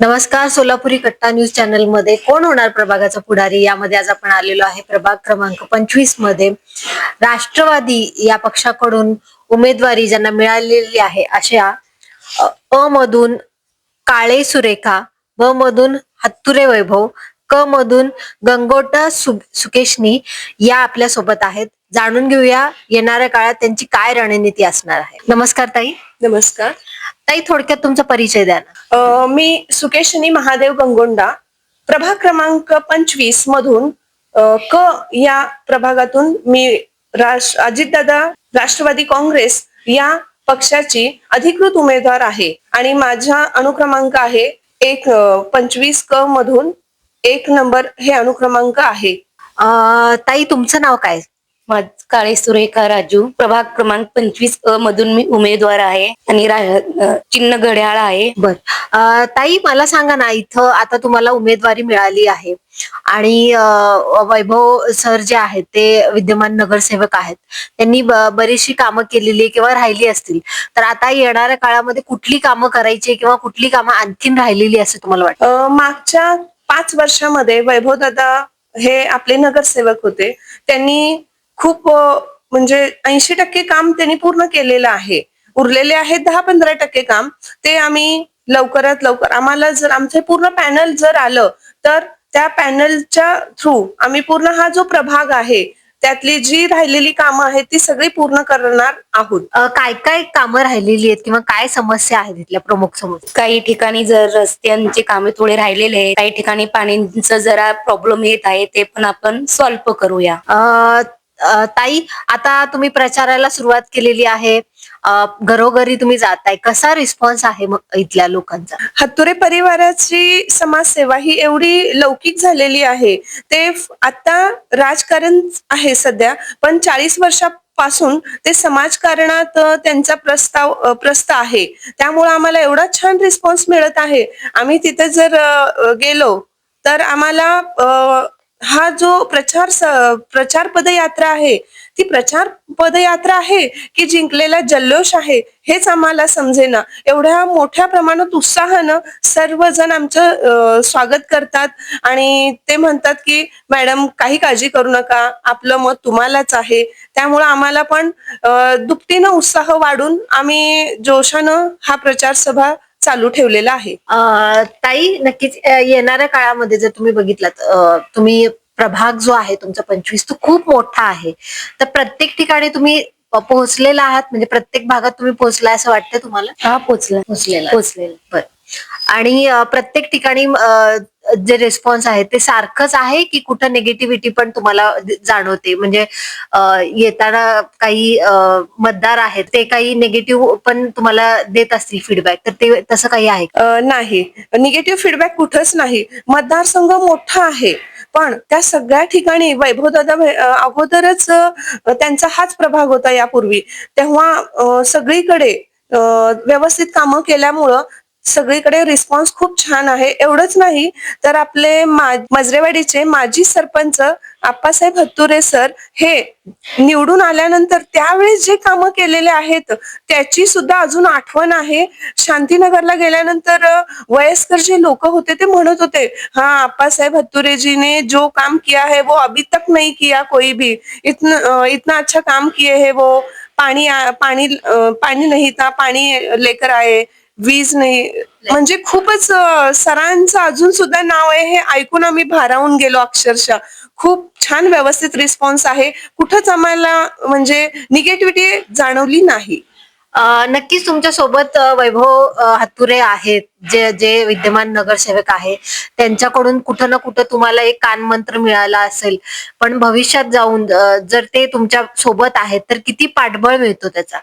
नमस्कार सोलापुरी कट्टा न्यूज चॅनलमध्ये कोण होणार प्रभागाचा पुढारी? यामध्ये आज आपण आलेलो आहे प्रभाग क्रमांक पंचवीसमध्ये. राष्ट्रवादी या पक्षाकडून उमेदवारी ज्यांना मिळालेली आहे अशा अ मधून काळे सुरेखा ब मधून हत्तुरे वैभव क मधून गंगोटा सु सुकेशनी या आपल्यासोबत आहेत. जाणून घेऊया येणाऱ्या काळात त्यांची काय रणनीती असणार आहे. नमस्कार ताई. नमस्कार. ताई थोडक्यात तुमचा परिचय द्या ना. मी सुकेशनी महादेव गंगोंडा प्रभाग क्रमांक पंचवीस मधून क या प्रभागातून मी राष्ट्र अजितदादा राष्ट्रवादी काँग्रेस या पक्षाची अधिकृत उमेदवार आहे आणि माझा अनुक्रमांक आहे एक पंचवीस क मधून एक नंबर हे अनुक्रमांक आहे. ताई तुमचं नाव काय? काळे सुरेखा राजू. प्रभाग क्रमांक पंचवीस अ मधून मी उमेदवार आहे आणि चिन्ह घड्याळ आहे. बर. ताई मला सांगा ना इथं आता तुम्हाला उमेदवारी मिळाली आहे आणि वैभव सर जे आहेत ते विद्यमान नगरसेवक आहेत त्यांनी बरीचशी कामं केलेली किंवा राहिली असतील. तर आता येणाऱ्या काळामध्ये कुठली कामं करायची किंवा कुठली कामं आणखीन राहिलेली असं तुम्हाला वाटतं? मागच्या पाच वर्षामध्ये वैभव दादा हे आपले नगरसेवक होते. त्यांनी खूप म्हणजे ऐंशी टक्के काम त्यांनी पूर्ण केलेलं आहे. उरलेले आहेत दहा पंधरा टक्के काम. ते आम्ही लवकरात लवकर आम्हाला जर आमचे पूर्ण पॅनल जर आलं तर त्या पॅनलच्या थ्रू आम्ही पूर्ण हा जो प्रभाग आहे त्यातली जी राहिलेली कामं आहेत ती सगळी पूर्ण करणार आहोत. काय काय कामं राहिलेली आहेत किंवा काय समस्या आहेत इथल्या प्रमुख समस्या काही ठिकाणी जर रस्त्यांचे कामे थोडे राहिलेले आहेत काही ठिकाणी पाण्याचं जरा प्रॉब्लेम येत आहे ते पण आपण सॉल्व्ह करूया. ताई आता तुम्ही प्रचाराला सुरुवात केलेली आहे. घरोघरी तुम्ही जाताय. कसा रिस्पॉन्स आहे मग इथल्या लोकांचा? हत्तुरे परिवाराची समाजसेवा ही एवढी लौकिक झालेली आहे. ते आता राजकारण आहे सध्या पण चाळीस वर्षापासून ते समाजकारणात त्यांचा प्रस्ताव प्रस्त आहे. त्यामुळे आम्हाला एवढा छान रिस्पॉन्स मिळत आहे. आम्ही तिथे जर गेलो तर आम्हाला हा जो प्रचार स- प्रचार पदयात्रा आहे ती प्रचार पदयात्रा आहे की जिंकलेला जल्लोष आहे हेच आम्हाला समजेना. एवढ्या मोठ्या प्रमाणात उत्साहानं सर्वजण आमचं स्वागत करतात आणि ते म्हणतात की मॅडम काही काळजी करू नका आपलं मत तुम्हालाच आहे. त्यामुळं आम्हाला पण दुपटीनं उत्साह वाढून आम्ही जोशानं हा प्रचार सभा चालू ठेवलेला आहे. ताई नक्कीच येणाऱ्या काळामध्ये जर तुम्ही बघितलात तुम्ही प्रभाग जो आहे तुमचा पंचवीस तो खूप मोठा आहे. तर प्रत्येक ठिकाणी तुम्ही पोहोचलेला आहात म्हणजे प्रत्येक भागात तुम्ही पोहोचलाय असं वाटतं तुम्हाला? हा पोचला पोहोचलेला. पोचलेला बर. आणि प्रत्येक ठिकाणी जे रिस्पॉन्स आहे ते सारखंच आहे की कुठं निगेटिव्हिटी पण तुम्हाला जाणवते? म्हणजे येताना काही अ, मतदार आहेत ते काही निगेटिव्ह पण तुम्हाला देत असतील फीडबॅक तर ते तसं काही आहे नाही. निगेटिव्ह फीडबॅक कुठंच नाही. मतदारसंघ मोठा आहे. पण त्या सगळ्या ठिकाणी वैभवदादा अगोदरच त्यांचा हाच प्रभाग होता यापूर्वी. तेव्हा सगळीकडे व्यवस्थित कामं केल्यामुळं सगळीकडे रिस्पॉन्स खूप छान आहे. एवढंच नाही तर आपले मजरेवाडीचे माजी सरपंच आप्पासाहेब हत्तुरे सर हे निवडून आल्यानंतर त्यावेळेस जे कामं केलेले आहेत त्याची सुद्धा अजून आठवण आहे. शांतीनगरला गेल्यानंतर वयस्कर जे लोक होते ते म्हणत होते हा आप्पासाहेब हत्तुरेजीने ने जो काम किया है वो अभी तक नहीं किया कोई भी. इतना इतना अच्छा काम किए है वो. पाणी आ- पाणी पाणी नाही था पाणी लेकर आए. वीज नाही. म्हणजे खूपच सरांचं अजून सुद्धा नाव आहे हे ऐकून आम्ही भारावून गेलो अक्षरशः. खूप छान व्यवस्थित रिस्पॉन्स आहे. कुठंच आम्हाला म्हणजे निगेटिव्हिटी जाणवली नाही. नक्कीच तुमच्यासोबत वैभव हातुरे आहेत. जे जे विद्यमान नगरसेवक आहे त्यांच्याकडून कुठं ना कुठं तुम्हाला एक कानमंत्र मिळाला असेल. पण भविष्यात जाऊन जर ते तुमच्यासोबत आहेत तर किती पाठबळ मिळतो त्याचा?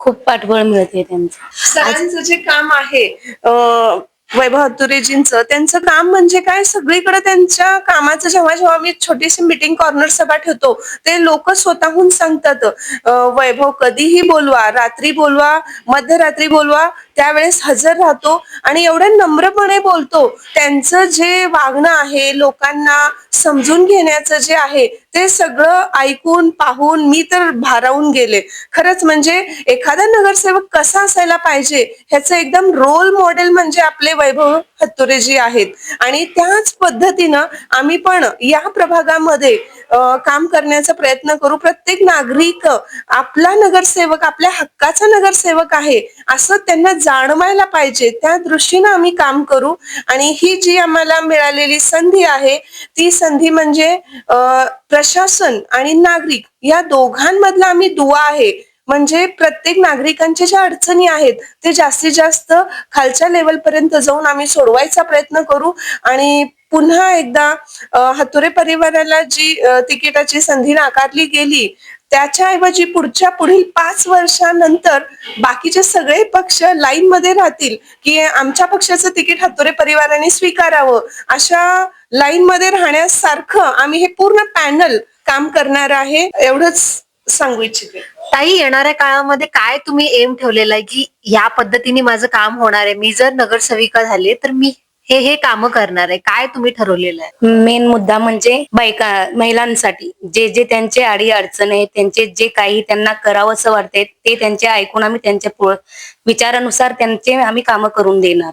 खूप पाठबळ मिळते त्यांचं. सरांचं जे काम आहे अं, वैभव हत्तुरेजींचं त्यांचं काम म्हणजे काय? सगळीकडे त्यांच्या कामाचं जेव्हा जेव्हा आम्ही छोटीशी मिटिंग कॉर्नर सभा ठेवतो ते लोक स्वतःहून सांगतात अं, वैभव कधीही बोलवा रात्री बोलवा मध्यरात्री बोलवा त्यावेळेस हजर राहतो आणि एवढं नम्रपणे बोलतो. त्यांचं जे वागणं आहे लोकांना समजून घेण्याचं जे आहे ते सगळं ऐकून पाहून मी तर भारावून गेले. खरंच म्हणजे एखादा नगरसेवक कसा असायला पाहिजे ह्याचं एकदम रोल मॉडेल म्हणजे आपले वैभव. हत्तुरेजी आहेत. आणि त्याच पद्धतीनं आम्ही पण या प्रभागामध्ये काम करण्याचा प्रयत्न करू. प्रत्येक नागरिक आपला नगरसेवक आपल्या हक्काचा नगरसेवक आहे असं त्यांना जाणवायला पाहिजे. त्या दृष्टीनं आम्ही काम करू. आणि ही जी आम्हाला मिळालेली संधी आहे ती संधी म्हणजे प्रशासन आणि नागरिक या दोघांमधला आम्ही दुवा आहे. म्हणजे प्रत्येक नागरिकांच्या ज्या अडचणी आहेत ते जास्तीत जास्त खालच्या लेवल पर्यंत जाऊन आम्ही सोडवायचा प्रयत्न करू. आणि पुन्हा एकदा अ, हातोरे परिवाराला जी तिकिटाची संधी नाकारली गेली त्याच्याऐवजी पुढच्या पुढील पाच वर्षानंतर बाकीचे सगळे पक्ष लाईन मध्ये राहतील की आमच्या पक्षाचं तिकीट हातोरे परिवाराने स्वीकारावं. अशा लाईन मध्ये राहण्यासारखं आम्ही हे पूर्ण पॅनल काम करणार आहे. एवढंच सांगू इच्छिते. ताई येणाऱ्या काळामध्ये काय तुम्ही एम ठेवलेला आहे की या पद्धतीने माझं काम होणार आहे? मी जर नगरसेविका झाले तर मी हे हे काम करणार आहे. काय तुम्ही ठरवलेलं आहे? मेन मुद्दा म्हणजे बायका महिलांसाठी. जे जे त्यांचे अडी अडचण आहे त्यांचे जे काही त्यांना करावंसं वाटते ते त्यांचे ऐकून आम्ही त्यांच्या पु- विचारानुसार त्यांचे आम्ही कामं करून देणार.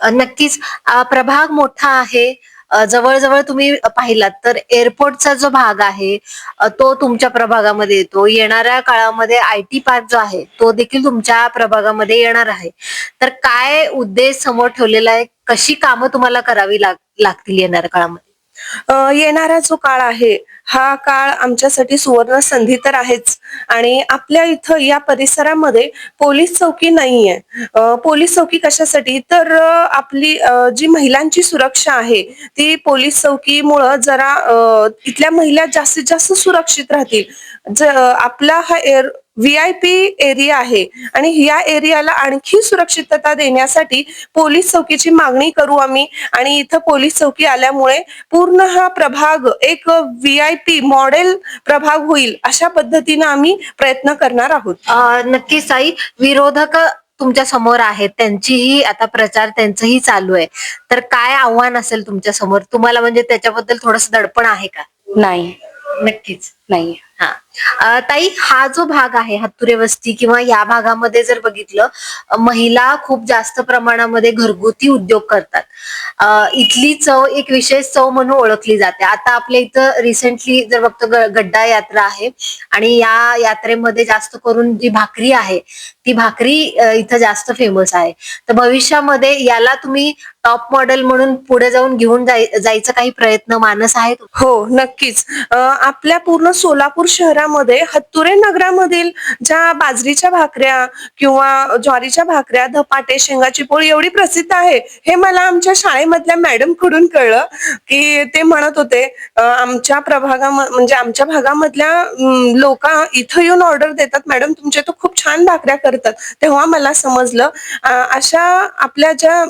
अ, नक्कीच. अ, प्रभाग मोठा आहे. जवळजवळ तुम्ही पाहिलात तर एअरपोर्टचा जो भाग आहे तो तुमच्या प्रभागामध्ये येतो. येणाऱ्या काळामध्ये आय टी पार्क जो आहे तो देखील तुमच्या प्रभागामध्ये येणार आहे. तर काय उद्देश समोर ठेवलेला आहे? कशी कामं तुम्हाला करावी लाग लागतील येणाऱ्या काळामध्ये? येणारा जो काळ आहे हा काळ आमच्यासाठी सुवर्ण संधी तर आहेच. आणि आपल्या इथं या परिसरामध्ये पोलीस चौकी नाहीये. पोलीस चौकी कशासाठी? तर आपली जी महिलांची सुरक्षा आहे ती पोलीस चौकीमुळं जरा इथल्या महिला जास्तीत जास्त सुरक्षित राहतील. आपला हा air V I P area आहे. आणि या एरियाला आणखी सुरक्षितता देण्यासाठी पोलीस चौकीची मागणी करू आम्ही. आणि इथं पोलीस चौकी आल्यामुळे पूर्ण हा प्रभाग एक व्ही आय पी मॉडेल प्रभाग होईल अशा पद्धतीनं आम्ही प्रयत्न करणार आहोत. अ, नक्कीच ताई विरोधक तुमच्यासमोर आहेत. त्यांचीही आता प्रचार त्यांचंही चालू आहे. तर काय आव्हान असेल तुमच्यासमोर? तुम्हाला म्हणजे त्याच्याबद्दल थोडस दडपण आहे का? नाही. नक्कीच. नाही. हा. ताई हा जो भाग आहे हत्तुरे वस्ती किंवा या भागामध्ये जर बघितलं महिला खूप जास्त प्रमाणामध्ये घरगुती उद्योग करतात. अ, इथली चव एक विशेष चव म्हणून ओळखली जाते. आता आपल्या इथं रिसेंटली जर बघतो गड्डा यात्रा आहे आणि या यात्रेमध्ये जास्त करून जी भाकरी आहे ती भाकरी इथं जास्त फेमस आहे. तर भविष्यामध्ये याला तुम्ही टॉप मॉडेल म्हणून पुढे जाऊन घेऊन जाय- जायचा काही प्रयत्न मानस आहे हो नक्कीच. आपल्या पूर्ण सोलापूर शहरामध्ये हत्तुरे नगरामधील ज्या बाजरीच्या भाकऱ्या किंवा ज्वारीच्या भाकऱ्या धपाटे शेंगाची पोळी एवढी प्रसिद्ध आहे हे मला आमच्या शाळेमधल्या मॅडमकडून कळलं की ते म्हणत होते आमच्या प्रभागा म्हणजे आमच्या भागामधल्या लोक इथं येऊन ऑर्डर देतात. मॅडम तुमच्या तो खूप छान भाकऱ्या करतात. तेव्हा मला समजलं अशा आपल्या ज्या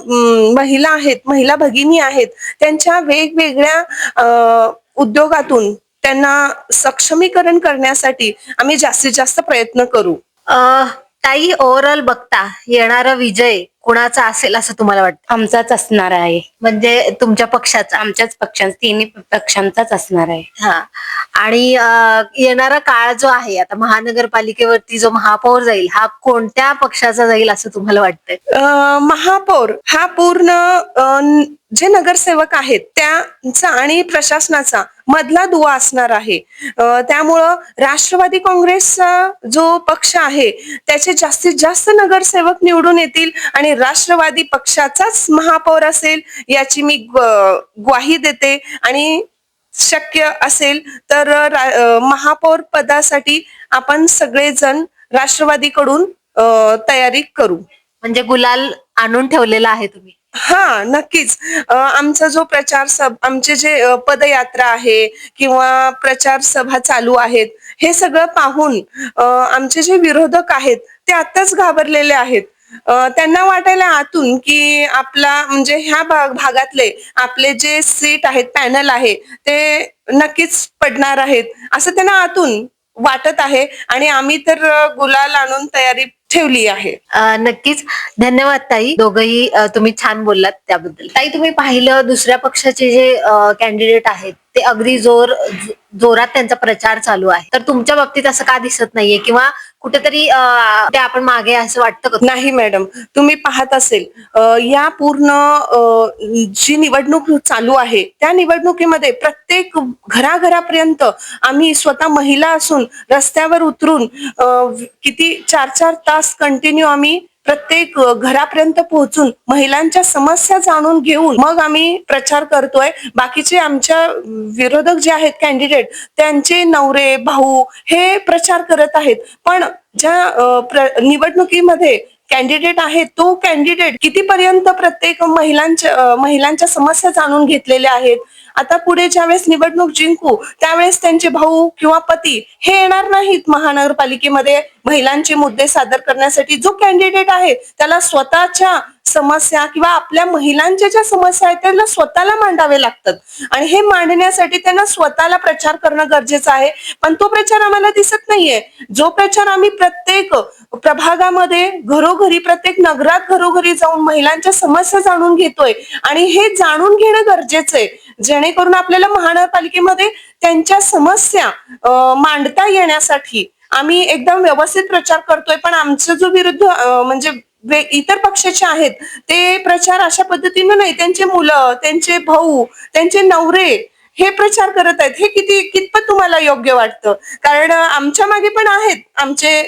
महिला आहेत महिला भगिनी आहेत त्यांच्या वेगवेगळ्या उद्योगातून त्यांना सक्षमीकरण करण्यासाठी आम्ही जास्तीत जास्त प्रयत्न करू. अ, ताई ओव्हरऑल बघता येणारा विजय कुणाचा असेल असं तुम्हाला वाटतं? आमचाच असणार आहे. म्हणजे तुमच्या पक्षाचा? आमच्याच पक्षांचा तिन्ही पक्षांचाच असणार आहे. हा. आणि अ, येणारा काळ जो आहे आता महानगरपालिकेवरती जो महापौर जाईल हा कोणत्या पक्षाचा जाईल असं तुम्हाला वाटतंय? अ, महापौर हा पूर्ण अ, जे नगरसेवक आहेत त्यांचा आणि प्रशासनाचा मधला दुवा असणार आहे. त्यामुळं राष्ट्रवादी काँग्रेसचा जो पक्ष आहे त्याचे जास्तीत जास्त नगरसेवक निवडून येतील आणि राष्ट्रवादी पक्षाचाच महापौर असेल याची मी ग्वाही देते. आणि शक्य असेल तर महापौर पदासाठी आपण सगळेजण राष्ट्रवादीकडून तयारी करू. म्हणजे गुलाल आणून ठेवलेला आहे तुम्ही. हा नक्कीच. अ, आमचा जो प्रचार सभ आमचे जे अ, पदयात्रा आहे किंवा प्रचार सभा चालू आहेत हे सगळं पाहून अ, आमचे जे विरोधक आहेत ते आताच घाबरलेले आहेत. अ, त्यांना वाटायला आतून की आपला म्हणजे ह्या भाग भागातले आपले जे सीट आहेत पॅनल आहे ते नक्कीच पडणार आहेत. असं त्यांना आतून वाटत आहे आणि आम्ही तर गुलाल आणून तयारी ठेवली आहे. नक्कीच. धन्यवाद ताई. दोघही तुम्ही छान बोललात त्याबद्दल. ताई तुम्ही पाहिलं दुसऱ्या पक्षाचे जे कॅन्डिडेट आहेत ते अगदी जोर जोरात त्यांचा प्रचार चालू आहे. तर तुमच्या बाबतीत असं का दिसत नाहीये? किंवा कुठेतरी ते आपण मागे असं वाटतं का? नाही मॅडम. तुम्ही पाहत असेल या पूर्ण जी निवडणूक चालू आहे त्या निवडणुकीमध्ये प्रत्येक घराघरापर्यंत आम्ही स्वतः महिला असून रस्त्यावर उतरून किती चार चार तास कंटिन्यू आम्ही प्रत्येक घरापर्यंत पोहोचून महिलांच्या समस्या जाणून घेऊन मग आम्ही प्रचार करतोय. बाकीचे आमच्या विरोधक जे आहेत कॅन्डिडेट त्यांचे नवरे भाऊ हे प्रचार करत आहेत. पण ज्या निवडणुकीमध्ये कॅन्डिडेट आहे तो कॅन्डिडेट कितीपर्यंत प्रत्येक महिलांच्या महिलांच्या समस्या जाणून घेतलेल्या आहेत? आता पुढे ज्यावेळेस निवडणूक जिंकू त्यावेळेस त्यांचे भाऊ किंवा पती हे येणार नाहीत महानगरपालिकेमध्ये. महिलांचे मुद्दे सादर करण्यासाठी जो कॅन्डिडेट आहे त्याला स्वतःच्या समस्या किंवा आपल्या महिलांच्या ज्या समस्या आहेत त्याला स्वतःला मांडावे लागतात. आणि हे मांडण्यासाठी त्यांना स्वतःला प्रचार करणं गरजेचं आहे. पण तो प्रचार आम्हाला दिसत नाहीये. जो प्रचार आम्ही प्रत्येक प्रभागामध्ये घरोघरी प्रत्येक नगरात घरोघरी जाऊन महिलांच्या समस्या जाणून घेतोय. आणि हे जाणून घेणं गरजेचं आहे. जेणेकरून आपल्याला महानगरपालिकेमध्ये त्यांच्या समस्या मांडता येण्यासाठी आम्ही एकदम व्यवस्थित प्रचार करतोय. पण आमचा जो विरुद्ध म्हणजे इतर पक्षाचे आहेत ते प्रचार अशा पद्धतीनं नाही. त्यांचे मुलं त्यांचे भाऊ त्यांचे नवरे हे प्रचार करत आहेत. हे किती कितपत तुम्हाला योग्य वाटतं? कारण आमच्या मागे पण आहेत आमचे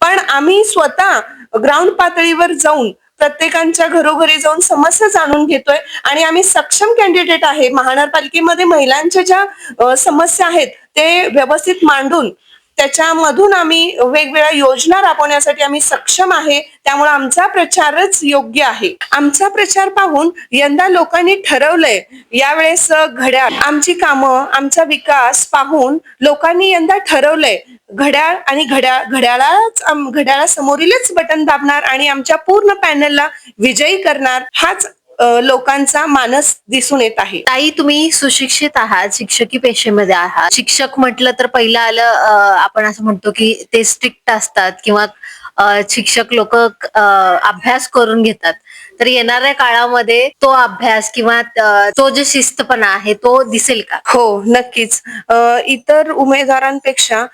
पण आम्ही स्वतः ग्राउंड पातळीवर जाऊन प्रत्येकांच्या घरोघरी जाऊन समस्या जाणून घेतोय. आणि आम्ही सक्षम कॅन्डिडेट आहे. महानगरपालिकेमध्ये महिलांच्या ज्या समस्या आहेत ते व्यवस्थित मांडून त्याच्यामधून आम्ही वेगवेगळ्या योजना राबवण्यासाठी आम्ही सक्षम आहे. त्यामुळे आमचा प्रचारच योग्य आहे. आमचा प्रचार पाहून यंदा लोकांनी ठरवलंय यावेळेस घड्याळ आमची कामं आमचा विकास पाहून लोकांनी यंदा ठरवलंय घड्याळ आणि घड्याळ घड्याळाच घड्याळा घड्याळासमोरीलच बटन दाबणार आणि आमच्या पूर्ण पॅनलला विजयी करणार. हाच लोकांचा मानस दिसून येत आहे. ताई तुम्ही सुशिक्षित आहात शिक्षकी पेशेमध्ये आहात. शिक्षक म्हटलं तर पहिलं आलं आपण असं म्हणतो की ते स्ट्रिक्ट असतात किंवा शिक्षक लोक अभ्यास करून घेतात. तर येणाऱ्या काळामध्ये तो अभ्यास किंवा तो जो शिस्तपणा आहे तो दिसेल का? हो नक्कीच. इतर उमेदवारांपेक्षा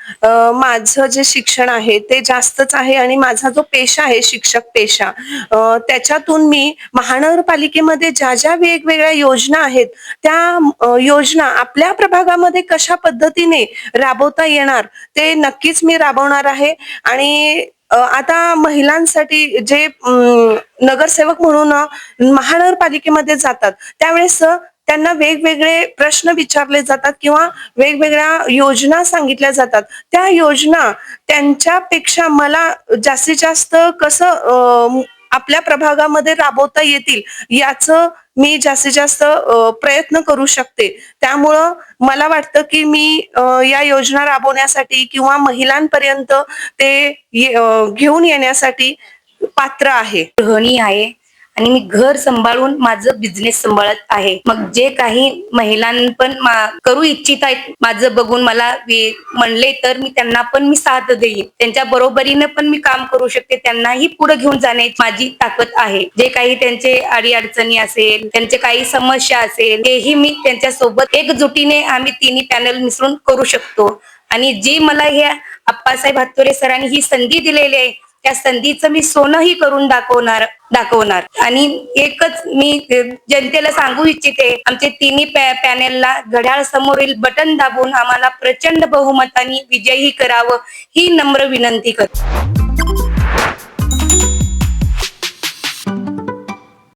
माझं जे शिक्षण आहे ते जास्तच आहे आणि माझा जो पेशा आहे शिक्षक पेशा त्याच्यातून मी महानगरपालिकेमध्ये ज्या ज्या वेगवेगळ्या योजना आहेत त्या योजना आपल्या प्रभागामध्ये कशा पद्धतीने राबवता येणार ते नक्कीच मी राबवणार आहे. आणि आता महिलांसाठी जे नगरसेवक म्हणून महानगरपालिकेमध्ये जातात त्यावेळेस त्यांना वेगवेगळे प्रश्न विचारले जातात किंवा वेगवेगळ्या योजना सांगितल्या जातात. त्या योजना त्यांच्यापेक्षा मला जास्तीत जास्त कसं आपल्या प्रभागामध्ये राबवता येतील याचं मी जास्तीत जास्त प्रयत्न करू शकते. त्यामुळं मला वाटतं की मी या योजना राबवण्यासाठी किंवा महिलांपर्यंत ते ये- घेऊन येण्यासाठी पात्र आहे. गृहिणी आहे. आणि मी घर सांभाळून माझं बिझनेस सांभाळत आहे. मग जे काही महिलांपण पण करू इच्छित आहेत माझं बघून मला म्हणले तर मी त्यांना पण मी साथ देईन. त्यांच्या बरोबरीने पण मी काम करू शकते त्यांनाही पुढे घेऊन जाण्याची माझी ताकद आहे. जे काही त्यांचे अडी अडचणी असेल त्यांचे काही समस्या असेल तेही मी त्यांच्यासोबत एकजुटीने आम्ही तिन्ही पॅनल मिसळून करू शकतो. आणि जी मला हे अप्पासाहेब हातोरे सरांनी ही संधी दिलेली आहे त्या संधीचं मी सोनंही करून दाखवणार दाखवणार. आणि एकच मी जनतेला सांगू इच्छिते आमचे तिन्ही पॅनेलला घड्याळ समोरील बटन दाबून आम्हाला प्रचंड बहुमताने विजयी करावं ही नम्र विनंती करतो.